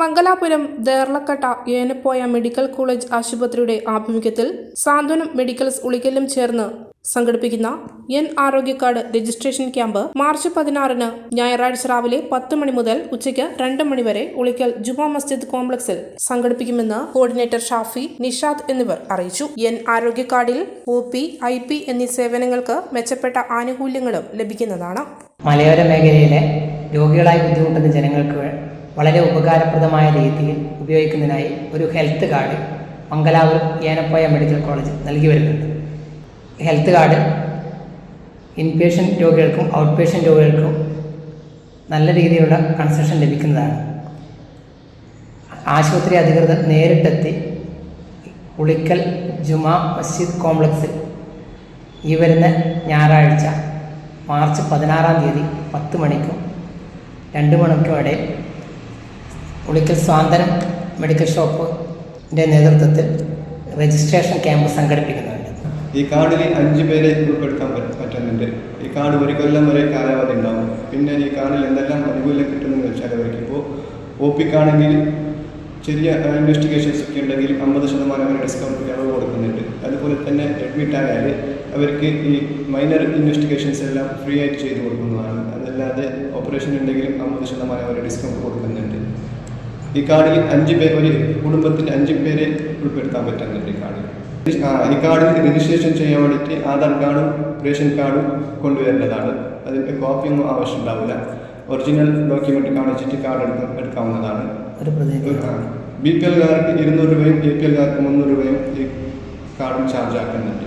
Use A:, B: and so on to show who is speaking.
A: Mangalapuram Deralakatte Yenepoya medical college ആശുപത്രിയുടെ ആഭിമുഖ്യത്തിൽ സാന്ത്വനം medicals ഉളിക്കലും ചേർന്ന് സംഘടിപ്പിക്കുന്ന എൻ ആരോഗ്യ കാർഡ് രജിസ്ട്രേഷൻ ക്യാമ്പ് മാർച്ച് പതിനാറിന് ഞായറാഴ്ച രാവിലെ പത്ത് മണി മുതൽ ഉച്ചയ്ക്ക് രണ്ട് മണി വരെ ഉളിക്കൽ ജുമാ മസ്ജിദ് കോംപ്ലക്സിൽ സംഘടിപ്പിക്കുമെന്ന് കോർഡിനേറ്റർ ഷാഫി നിഷാദ് എന്നിവർ അറിയിച്ചു. എൻ ആരോഗ്യ കാർഡിൽ ഒ പി ഐ പി എന്നീ സേവനങ്ങൾക്ക് മെച്ചപ്പെട്ട ആനുകൂല്യങ്ങളും ലഭിക്കുന്നതാണ്.
B: മലയോര മേഖലയിലെ രോഗികളായി ബുദ്ധിമുട്ടുന്ന ജനങ്ങൾക്ക് വളരെ ഉപകാരപ്രദമായ രീതിയിൽ ഉപയോഗിക്കുന്നതിനായി ഒരു health card Mangalapuram Yenepoya medical college നൽകി വരുന്നുണ്ട്. ഹെൽത്ത് കാർഡ് ഇൻപേഷ്യന്റ് രോഗികൾക്കും ഔട്ട് പേഷ്യന്റ് രോഗികൾക്കും നല്ല രീതിയിലുള്ള കൺസെഷൻ ലഭിക്കുന്നതാണ്. ആശുപത്രി അധികൃതർ നേരിട്ടെത്തി ഉളിക്കൽ ജുമാ മസ്ജിദ് കോംപ്ലക്സിൽ ഈ വരുന്ന ഞായറാഴ്ച മാർച്ച് പതിനാറാം തീയതി പത്ത് മണിക്കും രണ്ട് മണിക്കും ഇടയിൽ ഉളിക്കൽ സ്വാതന്ത്ര്യം മെഡിക്കൽ ഷോപ്പിന്റെ നേതൃത്വത്തിൽ രജിസ്ട്രേഷൻ ക്യാമ്പ് സംഘടിപ്പിക്കുന്നുണ്ട്.
C: ഈ കാർഡിൽ അഞ്ച് പേരെ ഉൾപ്പെടുത്താൻ പറ്റ- പറ്റുന്നുണ്ട്. ഈ കാർഡ് ഒരു കൊല്ലം വരെ കാലാവധി ഉണ്ടാവും. പിന്നെ ഈ കാർഡിൽ എന്തെല്ലാം ആനുകൂല്യം കിട്ടുമെന്ന് വെച്ചാൽ അവർക്ക് ഇപ്പോൾ ഒ പിക്കാണെങ്കിൽ ചെറിയ ഇൻവെസ്റ്റിഗേഷൻസ് ഒക്കെ ഉണ്ടെങ്കിൽ അമ്പത് ശതമാനം വരെ ഡിസ്കൗണ്ട് ഇളവ് കൊടുക്കുന്നുണ്ട്. അതുപോലെ തന്നെ അഡ്മിറ്റ് ആയാൽ അവർക്ക് ഈ മൈനർ ഇൻവെസ്റ്റിഗേഷൻസ് എല്ലാം ഫ്രീ ആയിട്ട് ചെയ്തു കൊടുക്കുന്നതാണ്. അതല്ലാതെ ഓപ്പറേഷൻ ഉണ്ടെങ്കിലും അമ്പത് ശതമാനം വരെ ഡിസ്കൗണ്ട് കൊടുക്കുന്നുണ്ട്. ഈ കാർഡിൽ അഞ്ച് പേർ ഒരു കുടുംബത്തിന് അഞ്ച് പേരെ ഉൾപ്പെടുത്താൻ പറ്റുന്നുണ്ട് ഈ കാർഡിൽ. ഈ കാർഡിൽ രജിസ്ട്രേഷൻ ചെയ്യാൻ വേണ്ടിയിട്ട് ആധാർ കാർഡും റേഷൻ കാർഡും കൊണ്ടുവരേണ്ടതാണ്. അതിന്റെ കോപ്പിയൊന്നും ആവശ്യമുണ്ടാവില്ല. ഒറിജിനൽ ഡോക്യുമെന്റ് കാണിച്ചിട്ട് കാർഡ് എടുക്ക എടുക്കാവുന്നതാണ്. ബി പി എൽ കാർക്ക് ഇരുന്നൂറ് രൂപയും എ പി എൽ കാർക്ക് മുന്നൂറ് രൂപയും ഈ കാർഡും ചാർജ് ആക്കുന്നുണ്ട്.